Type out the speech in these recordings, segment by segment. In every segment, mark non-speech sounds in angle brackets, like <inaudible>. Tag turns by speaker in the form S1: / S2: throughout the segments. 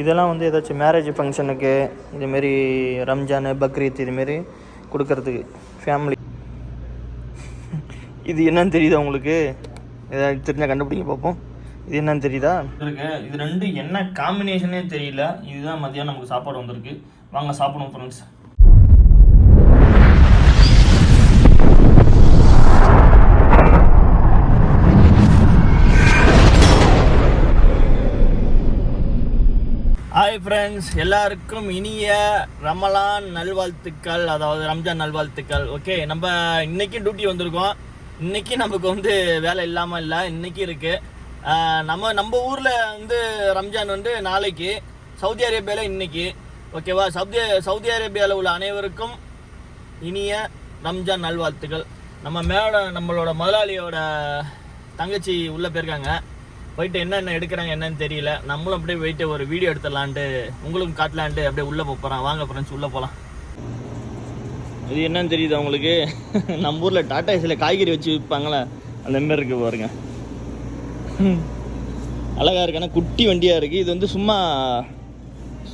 S1: இதெல்லாம் வந்து ஏதாச்சும் மேரேஜ் ஃபங்க்ஷனுக்கு இதுமாரி ரம்ஜான் பக்ரீத் இதுமாரி கொடுக்கறதுக்கு ஃபேமிலி இது என்னன்னு தெரியுதா உங்களுக்கு? ஏதாவது தெரிஞ்சால் கண்டுபிடிங்க பார்ப்போம் இது என்னன்னு தெரியுதா? இருக்கு. இது ரெண்டு என்ன காம்பினேஷனே தெரியல. இதுதான் மதியம் நமக்கு சாப்பாடு வந்திருக்கு. வாங்க சாப்பிடுவோம் ஃப்ரெண்ட்ஸ் ஹாய் ஃப்ரெண்ட்ஸ் எல்லாருக்கும் இனிய ரமலான் நல்வாழ்த்துக்கள் அதாவது ரம்ஜான் நல்வாழ்த்துக்கள். ஓகே நம்ம இன்றைக்கி டியூட்டி வந்திருக்கோம். இன்றைக்கி நமக்கு வந்து வேலை இல்லாமல் இல்லை இன்றைக்கி இருக்குது நம்ம நம்ம ஊரில் வந்து ரம்ஜான் வந்து நாளைக்கு சவுதி அரேபியாவில் இன்னைக்கு. ஓகேவா சவுதி சவுதி அரேபியாவில் உள்ள அனைவருக்கும் இனிய ரம்ஜான் நல்வாழ்த்துக்கள். நம்ம மேலோட நம்மளோட முதலாளியோட தங்கச்சி உள்ளே போயிருக்காங்க. போயிட்டு என்னென்ன எடுக்கிறாங்க என்னன்னு தெரியல. நம்மளும் அப்படியே போயிட்டு ஒரு வீடியோ எடுத்துடலான்ட்டு உங்களுக்கும் காட்டலான்ட்டு அப்படியே உள்ளே போகிறோம் வாங்க ஃப்ரெண்ட்ஸ் உள்ளே போகலாம் இது என்னன்னு தெரியுது உங்களுக்கு? <laughs> நம்ம ஊரில் டாட்டா ஏசியில் காய்கறி வச்சு விற்பாங்களே அந்த மாதிரி இருக்கு பாருங்க. <laughs> அழகாக இருக்கு. ஆனால் குட்டி வண்டியாக இருக்குது இது வந்து சும்மா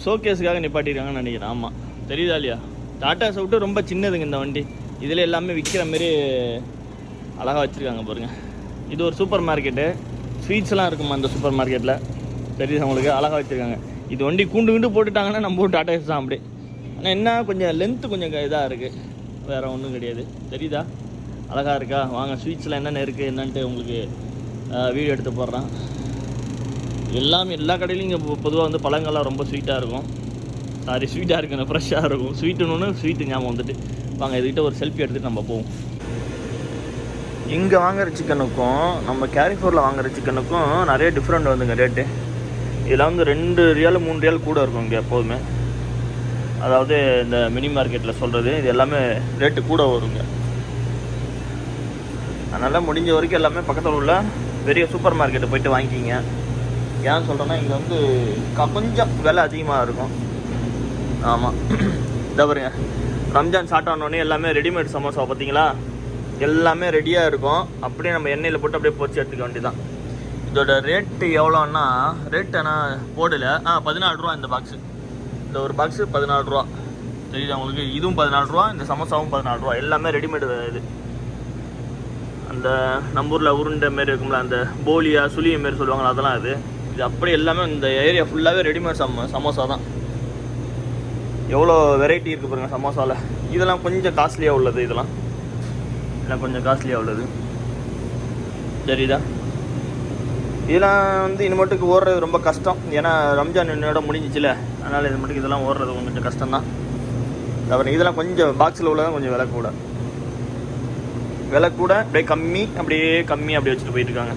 S1: ஷோகேஸுக்காக நிப்பாட்டிருக்காங்கன்னு நினைக்கிறேன். ஆமாம் தெரியுதா இல்லையா? டாடா விட்டு ரொம்ப சின்னதுங்க இந்த வண்டி. இதில் எல்லாமே விற்கிற மாரி அழகாக வச்சுருக்காங்க பாருங்க. இது ஒரு சூப்பர் மார்க்கெட்டு ஸ்வீட்ஸ்லாம் இருக்குமா அந்த சூப்பர் மார்க்கெட்டில்? தெரியுது உங்களுக்கு? அழகாக வச்சுருக்காங்க. இது வண்டி கூண்டு கூண்டு போட்டுட்டாங்கன்னா நம்ம டாட்டா டாடா ஏஸ் தான் அப்படி ஆனால் என்ன கொஞ்சம் லென்த்து கொஞ்சம் இதாக இருக்குது வேறு ஒன்றும் கிடையாது. தெரியுதா? அழகாக இருக்கா? வாங்க ஸ்வீட்ஸில் என்னென்ன இருக்குது என்னன்ட்டு உங்களுக்கு வீடியோ எடுத்து போடுறேன். எல்லாமே எல்லா கடையிலையும் இங்கே பொதுவாக வந்து பழங்கள்லாம் ரொம்ப ஸ்வீட்டாக இருக்கும். சாரி ஸ்வீட்டாக இருக்குங்க ஃப்ரெஷ்ஷாக இருக்கும். ஸ்வீட்டுன்னு ஸ்வீட்டு ஞாபகம் வந்துட்டு. வாங்க இதுக்கிட்ட ஒரு செல்ஃபி எடுத்துகிட்டு நம்ம போவோம். இங்கே வாங்குற சிக்கனுக்கும் நம்ம கேரிஃபோரில் வாங்குற சிக்கனுக்கும் நிறைய டிஃப்ரெண்ட் வந்துங்க ரேட்டு இதில் வந்து ரெண்டு ரியால் மூணு ரியால் கூட இருக்கும் இங்கே எப்போதுமே. அதாவது இந்த மினி மார்க்கெட்டில் சொல்கிறது இது எல்லாமே ரேட்டு கூட வருங்க. அதனால் முடிஞ்ச வரைக்கும் எல்லாமே பக்கத்தில் உள்ள பெரிய சூப்பர் மார்க்கெட்டு போயிட்டு வாங்கிக்கிங்க. ஏன் சொல்கிறேன்னா இங்கே வந்து க- கொஞ்சம் விலை அதிகமாக இருக்கும். ஆமாம் இதை பாருங்க. ரம்ஜான் ஸ்டார்ட் ஆனோடனே எல்லாமே ரெடிமேட் சமோசா பார்த்தீங்களா எல்லாமே ரெடியாக இருக்கும். அப்படியே நம்ம எண்ணெயில் போட்டு அப்படியே போச்சு எடுத்துக்க வேண்டியதான் இதோட ரேட்டு எவ்வளோன்னா ரேட் ஆனால் போடல. ஆ பதினாலு ரூபா இந்த பாக்ஸு இந்த ஒரு பாக்ஸு பதினாலு ரூபா. தெரியுது உங்களுக்கு? இதுவும் பதினாலு ரூபா இந்த சமோசாவும் பதினாலு ரூபா. எல்லாமே ரெடிமேடு இது. அந்த நம்பூரில் உருண்டை மாரி இருக்கும்ல அந்த போலியா சுளிய மாரி சொல்லுவாங்களா அதெல்லாம் அது இது அப்படியே எல்லாமே இந்த ஏரியா ஃபுல்லாகவே ரெடிமேட் சம சமோசா தான். எவ்வளோ வெரைட்டி இருக்குது பாருங்கள் சமோசாவில் இதெல்லாம் கொஞ்சம் காஸ்ட்லியாக உள்ளது இதெல்லாம். இதெல்லாம் கொஞ்சம் காஸ்ட்லியாக உள்ளது. தெரியுதா இதெல்லாம் வந்து இனிமேட்டுக்கு ஓடுறது ரொம்ப கஷ்டம். ஏன்னா ரம்ஜான் என்னோட முடிஞ்சிச்சுல. அதனால் இது மட்டும் இதெல்லாம் ஓடுறது கொஞ்சம் கஷ்டம் தான் அப்புறம் இதெல்லாம் கொஞ்சம் பாக்ஸில் உள்ளதான் கொஞ்சம் விலை கூட. விலை கூட அப்படியே கம்மி அப்படியே கம்மி அப்படியே வச்சுட்டு போயிட்டு இருக்காங்க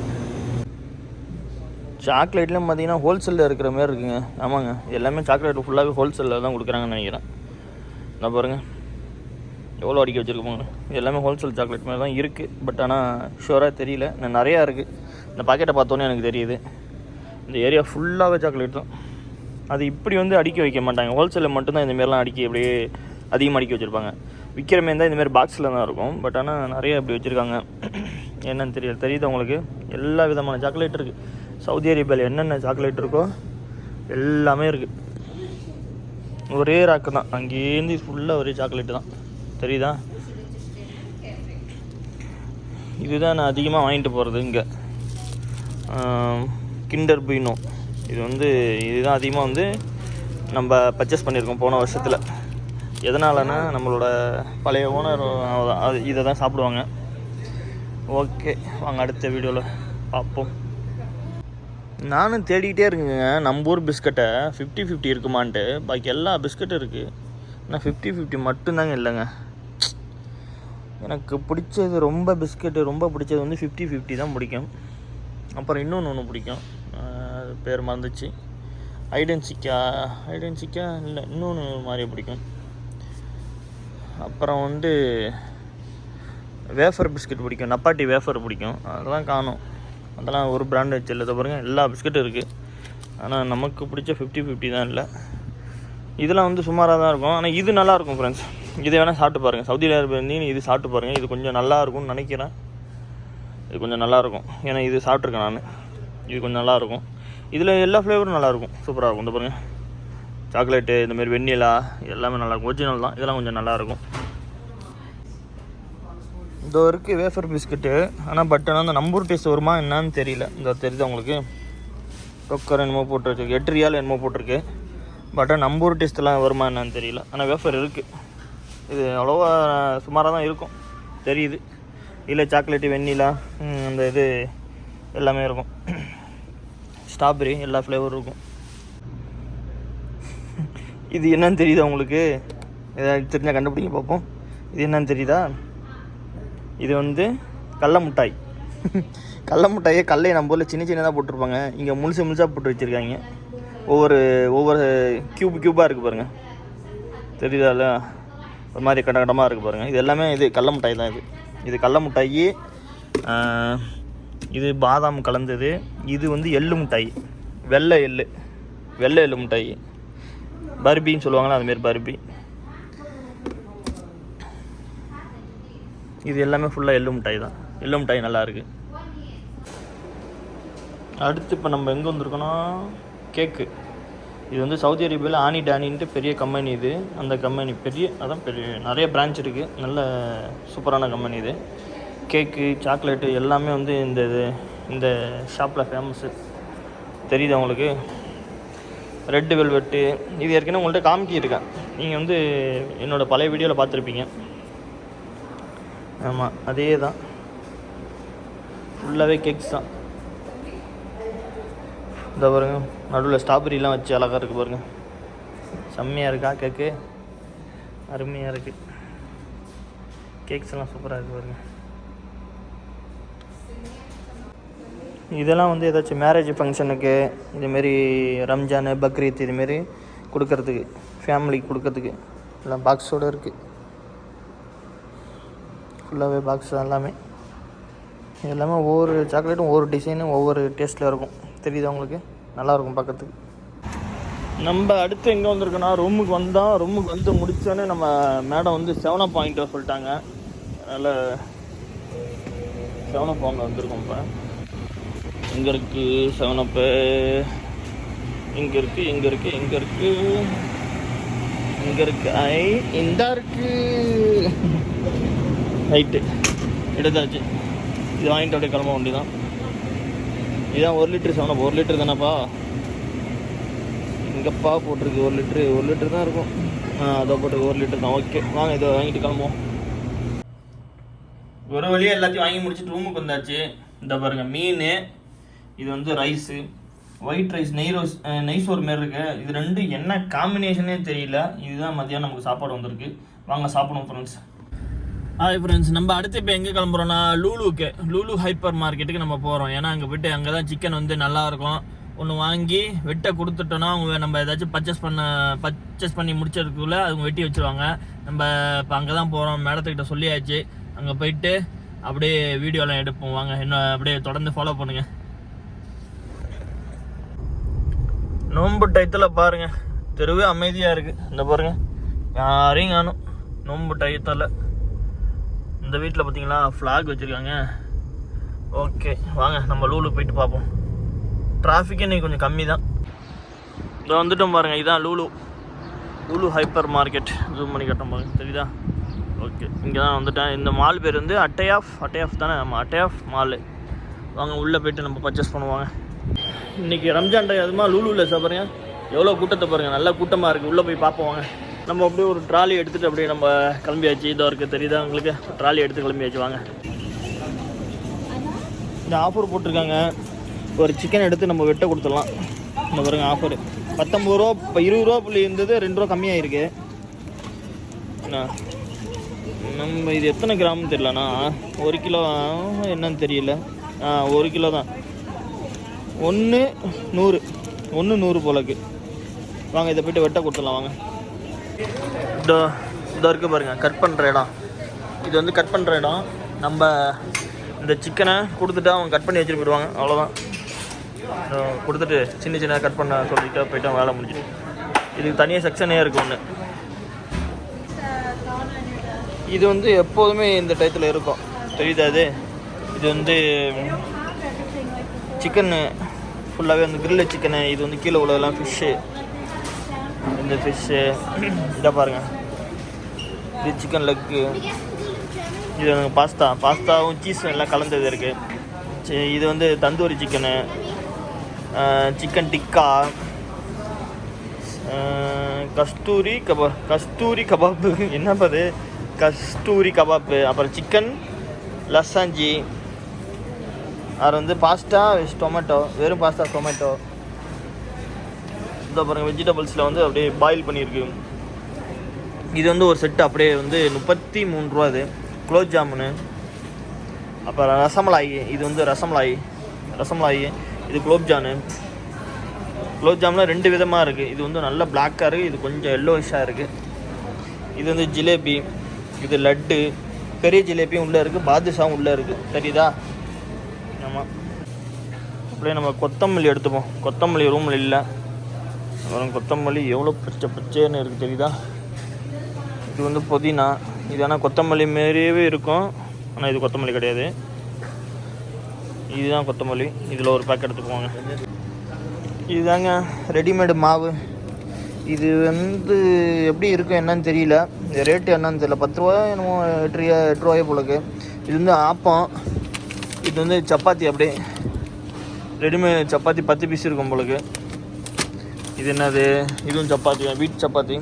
S1: சாக்லேட்லாம் பார்த்தீங்கன்னா ஹோல்சேலில் இருக்கிற மாதிரி இருக்குங்க. ஆமாங்க. எல்லாமே சாக்லேட் ஃபுல்லாகவே ஹோல்சேலில் தான் கொடுக்குறாங்கன்னு நினைக்கிறேன். நான் பாருங்க. எவ்வளோ அடிக்க வச்சுருக்கோங்க எல்லாமே ஹோல்சேல் சாக்லேட் மாதிரி தான் இருக்குது பட் ஆனால் ஷுவராக தெரியல. இன்னும் நிறையா இருக்குது இந்த பாக்கெட்டை பார்த்தோன்னே எனக்கு தெரியுது. இந்த ஏரியா ஃபுல்லாகவே சாக்லேட் தான். அது இப்படி வந்து அடுக்கி வைக்க மாட்டாங்க. ஹோல்சேலில் மட்டும்தான் இந்த மாதிரிலாம் அடுக்கி அப்படியே அதிகமாக அடுக்கி வச்சுருப்பாங்க. விற்கிற மாரி தான் இந்தமாரி பாக்ஸில் தான் இருக்கும். பட் ஆனால் நிறைய இப்படி வச்சுருக்காங்க. என்னன்னு தெரியல. தெரியுது உங்களுக்கு? எல்லா விதமான சாக்லேட் இருக்குது சவுதி அரேபியாவில் என்னென்ன சாக்லேட் இருக்கோ எல்லாமே இருக்குது ஒரே ராக்கு தான். அங்கேருந்து ஃபுல்லாக ஒரே சாக்லேட்டு தான். தெரியுதா? இதுதான் நான் அதிகமாக வாங்கிட்டு போகிறது இங்கே. கிண்டர் பீனோ இது வந்து இதுதான் அதிகமாக வந்து நம்ம பர்ச்சேஸ் பண்ணியிருக்கோம் போன வருஷத்தில். எதனாலனா நம்மளோட பழைய ஓனர் அது இதை தான் சாப்பிடுவாங்க. ஓகே வாங்க அடுத்த வீடியோவில் பார்ப்போம். நானும் தேடிக்கிட்டே இருக்குங்க. நம்ம ஊர் பிஸ்கட்டை ஃபிஃப்டி ஃபிஃப்டி இருக்குமான்ட்டு. பாக்கி எல்லா பிஸ்கட்டும் இருக்குது ஆனால் ஃபிஃப்டி ஃபிஃப்டி மட்டும்தாங்க இல்லைங்க. எனக்கு பிடிச்சது ரொம்ப பிஸ்கெட்டு ரொம்ப பிடிச்சது வந்து ஃபிஃப்டி ஃபிஃப்டி தான் பிடிக்கும். அப்புறம் இன்னொன்று ஒன்று பிடிக்கும். அது பேர் மறந்துச்சு. ஐடென்சிக்கா ஐடென்சிக்கா இல்லை இன்னொன்று மாதிரி பிடிக்கும். அப்புறம் வந்து வேஃபர் பிஸ்கெட் பிடிக்கும். நப்பாட்டி வேஃபர் பிடிக்கும். அதெல்லாம் காணும். அதெல்லாம் ஒரு பிராண்ட் வச்சு இல்லை பாருங்க. எல்லா பிஸ்கட்டும் இருக்குது ஆனால் நமக்கு பிடிச்ச ஃபிஃப்டி ஃபிஃப்டி தான் இல்லை. இதெல்லாம் வந்து சுமாராக தான் இருக்கும். ஆனால் இது நல்லா இருக்கும் ஃப்ரெண்ட்ஸ் இதை வேணால் சாப்பிட்டு பாருங்கள் சவுதி அரேபியா இருந்தீங்க இது சாப்பிட்டு பாருங்கள் இது கொஞ்சம் நல்லா இருக்கும்னு நினைக்கிறேன். இது கொஞ்சம் நல்லாயிருக்கும் ஏன்னா இது சாப்பிட்ருக்கேன் நான். இது கொஞ்சம் நல்லாயிருக்கும் இதில் எல்லா ஃப்ளேவரும் நல்லாயிருக்கும் சூப்பராக இருக்கும். இந்த பாருங்கள் சாக்லேட்டு இந்தமாரி வெண்ணிலா எல்லாமே நல்லாயிருக்கும் ஒரிஜினல் தான். இதெல்லாம் கொஞ்சம் நல்லாயிருக்கும் இதோ இருக்குது வேஃபர் பிஸ்கட்டு ஆனால் பட் ஆனால் அந்த நம்பூர் டேஸ்ட் வருமா என்னன்னு தெரியல. இந்த தெரியுது உங்களுக்கு? டொக்கர் என்னமோ போட்டிருக்கு. எட்டு ரியால் என்னமோ போட்டிருக்கு. பட் நம்பூர் டேஸ்ட்லாம் வருமா என்னன்னு தெரியல. ஆனால் வேஃபர் இருக்குது இது அவ்வளோவா சுமாராக தான் இருக்கும். தெரியுது. இல்லை சாக்லேட்டு வெண்ணிலா அந்த இது எல்லாமே இருக்கும். ஸ்ட்ராபெரி எல்லா ஃப்ளேவரும் இருக்கும். இது என்னன்னு தெரியுதா உங்களுக்கு? ஏதாவது தெரிஞ்சால் கண்டுபிடிங்க பார்ப்போம். இது என்னன்னு தெரியுதா? இது வந்து கடல மிட்டாய். கடல மிட்டாயை கல்லையை நம்ம ஊரில் சின்ன சின்னதாக போட்டிருப்பாங்க. இங்கே முழுசு முழுசாக போட்டு வச்சுருக்காங்க. ஒவ்வொரு ஒவ்வொரு க்யூப் க்யூப்பாக இருக்குது பாருங்கள் தெரியுதால ஒரு மாதிரி கட கடமாக இருக்குது பாருங்கள் இது எல்லாமே இது கடல மிட்டாய் தான் இது. இது கடல மிட்டாயி இது பாதாம் கலந்தது. இது வந்து எள்ளு மிட்டாய். வெள்ளை எள்ளு. வெள்ளை எள்ளு மிட்டாய். பர்பின்னு சொல்லுவாங்களா அதுமாரி பர்பி. இது எல்லாமே ஃபுல்லாக எள்ளு மிட்டாய் தான். எள்ளு மிட்டாய் நல்லாயிருக்கு அடுத்து இப்போ நம்ம எங்கே வந்திருக்கோன்னா கேக்கு இது வந்து சவுதி அரேபியாவில் ஆனி டானின்ட்டு பெரிய கம்பெனி இது. அந்த கம்பெனி பெரிய அதான் பெரிய நிறைய பிரான்ச் இருக்குது நல்ல சூப்பரான கம்பெனி இது. கேக்கு சாக்லேட்டு எல்லாமே வந்து இந்த இது இந்த ஷாப்பில் ஃபேமஸ்ஸு தெரியுது உங்களுக்கு? ரெட்டு வெல்வெட்டு இது ஏற்கனவே உங்கள்கிட்ட காமிக்கியிருக்கேன். நீங்கள் வந்து என்னோடய பழைய வீடியோவில் பார்த்துருப்பீங்க. ஆமாம் அதே தான் ஃபுல்லாகவே கேக்ஸ் தான். இந்த பாருங்க. நடுவில் ஸ்ட்ராபெரிலாம் வச்சு அழகாக இருக்குது பாருங்க. செம்மையாக இருக்கா கேக்கு அருமையாக இருக்குது கேக்ஸ் எல்லாம் சூப்பராக இருக்குது பாருங்க. இதெல்லாம் வந்து ஏதாச்சும் மேரேஜ் ஃபங்க்ஷனுக்கு இதுமாரி ரம்ஜான் பக்ரீத் இதுமாரி கொடுக்கறதுக்கு ஃபேமிலிக்கு கொடுக்கறதுக்கு எல்லாம் பாக்ஸோடு இருக்குது ஃபுல்லாகவே பாக்ஸ் எல்லாமே. இது எல்லாமே ஒவ்வொரு சாக்லேட்டும் ஒவ்வொரு டிசைனும் ஒவ்வொரு டேஸ்ட்டில் இருக்கும். தெரியுதா உங்களுக்கு? நல்லாயிருக்கும் பார்க்கறதுக்கு. நம்ம அடுத்து எங்கே வந்திருக்கோன்னா ரூமுக்கு வந்தால் ரூமுக்கு வந்து முடிச்சோன்னே நம்ம மேடம் வந்து செவனப் பாயிண்ட் சொல்லிட்டாங்க. அதனால் செவனப் வாங்க வந்திருக்கோம் இப்போ. எங்கே இருக்குது செவனப்பு இங்கே இருக்குது இங்கே இருக்குது எங்கே இருக்குது இங்கே இருக்கு. ஐ. இந்த இருக்கு. ரைட்டு எடுத்தாச்சு. இது வாங்கிட்டு அப்படியே கிளம்ப வேண்டி தான் இதான் ஒரு லிட்டரு செவனப் ஒரு லிட்டரு தானேப்பா? இங்கேப்பா போட்டிருக்கு ஒரு லிட்ரு ஒரு லிட்டரு தான் இருக்கும். அதை போட்டு ஒரு லிட்டர் தான். ஓகே வாங்க இதை வாங்கிட்டு கிளம்புவோம். ஒரு வழியாக எல்லாத்தையும் வாங்கி முடிச்சுட்டு ரூமுக்கு வந்தாச்சு. இந்த பாருங்க மீன் இது வந்து ரைஸு ஒயிட் ரைஸ் நெய் ரோஸ் நெய் சோறு மாரி இருக்கு. இது ரெண்டும் என்ன காம்பினேஷனே தெரியல. இதுதான் மதியானம் நமக்கு சாப்பாடு வந்திருக்கு. வாங்க சாப்பிடுவோம் ஃப்ரெண்ட்ஸ் ஹாய் ஃப்ரெண்ட்ஸ் நம்ம அடுத்து இப்போ எங்கே கிளம்புறோம்னா லூலுக்கு லூலு ஹைப்பர் மார்க்கெட்டுக்கு நம்ம போகிறோம் ஏன்னா அங்கே போயிட்டு அங்கே தான் சிக்கன் வந்து நல்லா இருக்கும். ஒன்று வாங்கி வெட்ட கொடுத்துட்டோன்னா அவங்க நம்ம ஏதாச்சும் பர்ச்சேஸ் பண்ண பர்ச்சேஸ் பண்ணி முடிச்சதுக்குள்ளே அவங்க வெட்டி வச்சுருவாங்க. நம்ம இப்போ அங்கே தான் போகிறோம் மேடத்துக்கிட்ட சொல்லியாச்சு. அங்கே போயிட்டு அப்படியே வீடியோலாம் எடுப்போம். வாங்க என்ன அப்படியே தொடர்ந்து ஃபாலோ பண்ணுங்கள் நோன்பு டயத்தில் பாருங்கள் தெருவே அமைதியாக இருக்குது இந்த பாருங்கள் யாரையும் காணும். நோன்பு டயத்தில் இந்த வீட்டில் பார்த்தீங்களா ஃப்ளாக் வச்சுருக்காங்க. ஓகே வாங்க நம்ம லூலு போயிட்டு பார்ப்போம். டிராஃபிக்கே இன்றைக்கி கொஞ்சம் கம்மி தான் இதை வந்துட்டோம் பாருங்கள் இதான் Lulu Lulu hyper market zoom பண்ணி கட்டோம் பாருங்க தெரியுதா? ஓகே இங்கே தான் வந்துட்டேன். இந்த மால் பேர் வந்து அட்டை ஆஃப் அட்டை ஆஃப் தானே? அட்டை ஆஃப் மாலு வாங்க உள்ளே போயிட்டு நம்ம பர்ச்சேஸ் பண்ணுவாங்க. இன்றைக்கி ரம்ஜான் டே அதுமா லூலூவில் சாப்பிட்றீங்க எவ்வளோ கூட்டத்தை பாருங்கள் நல்ல கூட்டமாக இருக்குது உள்ளே போய் பார்ப்போம் வாங்க. நம்ம அப்படியே ஒரு ட்ராலி எடுத்துகிட்டு அப்படியே நம்ம கிளம்பியாச்சு. இதோ இருக்குது தெரியுதா உங்களுக்கு? ட்ராலி எடுத்து கிளம்பியாச்சு. வாங்க. இந்த ஆஃபர் போட்டிருக்காங்க. ஒரு சிக்கன் எடுத்து நம்ம வெட்ட கொடுத்துடலாம். இந்த பாருங்க ஆஃபர் பத்தொம்பது ரூபா இப்போ இருபது ரூபா புள்ளி இருந்தது. ரெண்டு ரூபா கம்மியாயிருக்கு. நம்ம இது எத்தனை கிராம்னு தெரியலண்ணா. ஒரு கிலோ என்னன்னு தெரியல. ஆ ஒரு கிலோ தான். ஒன்று நூறு. ஒன்று நூறு போலக்கு. வாங்க இதை போய்ட்டு வெட்ட கொடுத்துடலாம். வாங்க. இதோ இதோ இருக்குது பாருங்கள் கட் பண்ணுற இடம். இது வந்து கட் பண்ணுற இடம். நம்ம இந்த சிக்கனை கொடுத்துட்டா அவங்க கட் பண்ணி வச்சுட்டு போயிடுவாங்க அவ்வளோதான் கொடுத்துட்டு சின்ன சின்ன கட் பண்ண சொல்லிட்டு போயிட்டு வேலை முடிஞ்சிட்டு இதுக்கு தனியாக செக்ஷனே இருக்கும் ஒன்று இது வந்து எப்போதுமே இந்த டயத்தில் இருக்கும். தெரியுதா இது? இது வந்து சிக்கன் ஃபுல்லாகவே வந்து கிரில்ல சிக்கனு இது வந்து கீழே உள்ளதெல்லாம் ஃபிஷ்ஷு இந்த ஃபிஷ்ஷு இதை பாருங்கள் இது சிக்கன் லெக்கு இது பாஸ்தா பாஸ்தாவும் சீஸும் எல்லாம் கலந்தது இருக்குது இது வந்து தந்தூரி சிக்கனு சிக்கன் டிக்கா கஸ்தூரி கபாப் கஸ்தூரி கபாப்பு என்ன அது? கஸ்தூரி கபாப்பு அப்புறம் சிக்கன் லசாஞ்சி அப்புறம் வந்து பாஸ்தா வித் டொமேட்டோ வெறும் பாஸ்தா டொமேட்டோ இந்த பாருங்க வெஜிடபிள்ஸில் வந்து அப்படியே பாயில் பண்ணியிருக்கு. இது வந்து ஒரு செட்டு அப்படியே வந்து முப்பத்தி மூணு ரூபா இது. குலோப் ஜாமுனு. அப்புறம் ரசமலாயி இது வந்து ரசமலாய். ரசமலாயி இது குலோப் ஜானு குலோப் ஜாமுனில் ரெண்டு விதமாக இருக்குது இது வந்து நல்ல பிளாக்காக இருக்குது இது கொஞ்சம் எல்லோயிஷாக இருக்குது இது வந்து ஜிலேபி இது லட்டு. பெரிய ஜிலேபியும் உள்ளே இருக்குது பாதுஷாவும் உள்ளே இருக்குது தெரியுதா? ஆமாம் அப்படியே நம்ம கொத்தமல்லி எடுத்துப்போம். கொத்தமல்லி ரூமில் இல்லை. அப்புறம் கொத்தமல்லி எவ்வளோ பச்சை பச்சைன்னு இருக்குது தெரியுதா? இது வந்து புதினா. இது ஆனால் கொத்தமல்லி மாரியவே இருக்கும். ஆனால் இது கொத்தமல்லி கிடையாது. இதுதான் கொத்தமல்லி. இதில் ஒரு பேக் எடுத்துக்குவாங்க. இதுதாங்க ரெடிமேடு மாவு. இது வந்து எப்படி இருக்கும் என்னன்னு தெரியல. இந்த ரேட்டு என்னன்னு தெரியல. பத்து ரூபா என்னமோ எட்டு ரூபா எட்டு ரூபாய் போலக்கு இது வந்து ஆப்பம். இது வந்து சப்பாத்தி அப்படியே. ரெடிமேட் சப்பாத்தி பத்து பீஸ் இருக்கும் போலக்கு இது என்னது? இதுவும் சப்பாத்தி வீட் சப்பாத்தி.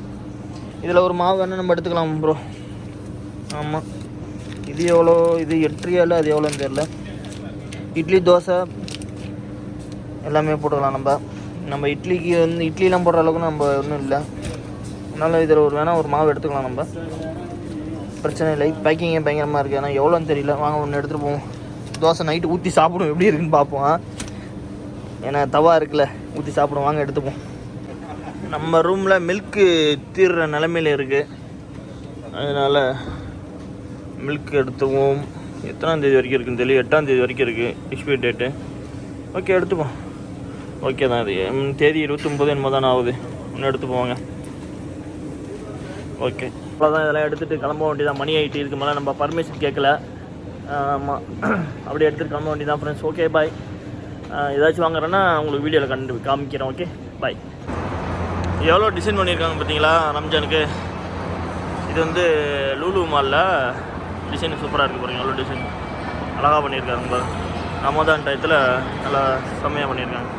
S1: இதில் ஒரு மாவு வேணால் நம்ம எடுத்துக்கலாம் ப்ரோ ஆமாம் இது எவ்வளோ? இது எட்ரியால் அது எவ்வளோன்னு தெரில இட்லி தோசை எல்லாமே போட்டுக்கலாம் நம்ம. நம்ம இட்லிக்கு வந்து இட்லிலாம் போடுற அளவுக்கு நம்ம ஒன்றும் இல்லை. அதனால் இதில் ஒரு வேணால் ஒரு மாவு எடுத்துக்கலாம் நம்ம. பிரச்சனை இல்லை. பேக்கிங்கே பயங்கரமாக இருக்குது ஆனால் எவ்வளோன்னு தெரியல. வாங்க ஒன்று எடுத்துகிட்டு போவோம். தோசை நைட்டு ஊற்றி சாப்பிடுவோம். எப்படி இருக்குன்னு பார்ப்போம் ஏன்னா தவா இருக்குல்ல. ஊற்றி சாப்பிடுவோம். வாங்க எடுத்துப்போம். நம்ம ரூமில் மில்க்கு தீர்ற நிலமையில இருக்குது அதனால் மில்க் எடுத்துவோம் எத்தனாம் தேதி வரைக்கும் இருக்குன்னு தெரியல. எட்டாம் தேதி வரைக்கும் இருக்குது எக்ஸ்பைரி டேட்டு ஓகே எடுத்துப்போம். ஓகே தான் இது. தேதி இருபத்தொம்போது என்னமோ தானே ஆகுது. இன்னும் எடுத்து போவாங்க ஓகே அவ்வளோதான் இதெல்லாம் எடுத்துகிட்டு கிளம்ப வேண்டியதான் மணி ஆகிட்டு இதுக்கு மேலே நம்ம பர்மிஷன் கேட்கல. ஆமாம் அப்படியே எடுத்துகிட்டு கிளம்ப வேண்டியதான் ஃப்ரெண்ட்ஸ் ஓகே பாய் ஏதாச்சும் வாங்குறேன்னா உங்களுக்கு வீடியோவில் கண்டு காமிக்கிறேன். ஓகே பாய் எவ்வளோ டிசைன் பண்ணியிருக்காங்க பார்த்தீங்களா ரம்ஜானுக்கு? இது வந்து லூலு மாலில் டிசைன் சூப்பராக இருக்குது பாருங்க எவ்வளோ டிசைன் அழகாக பண்ணியிருக்காங்க ரமதான் டயத்தில் நல்லா செம்மையாக பண்ணியிருக்காங்க.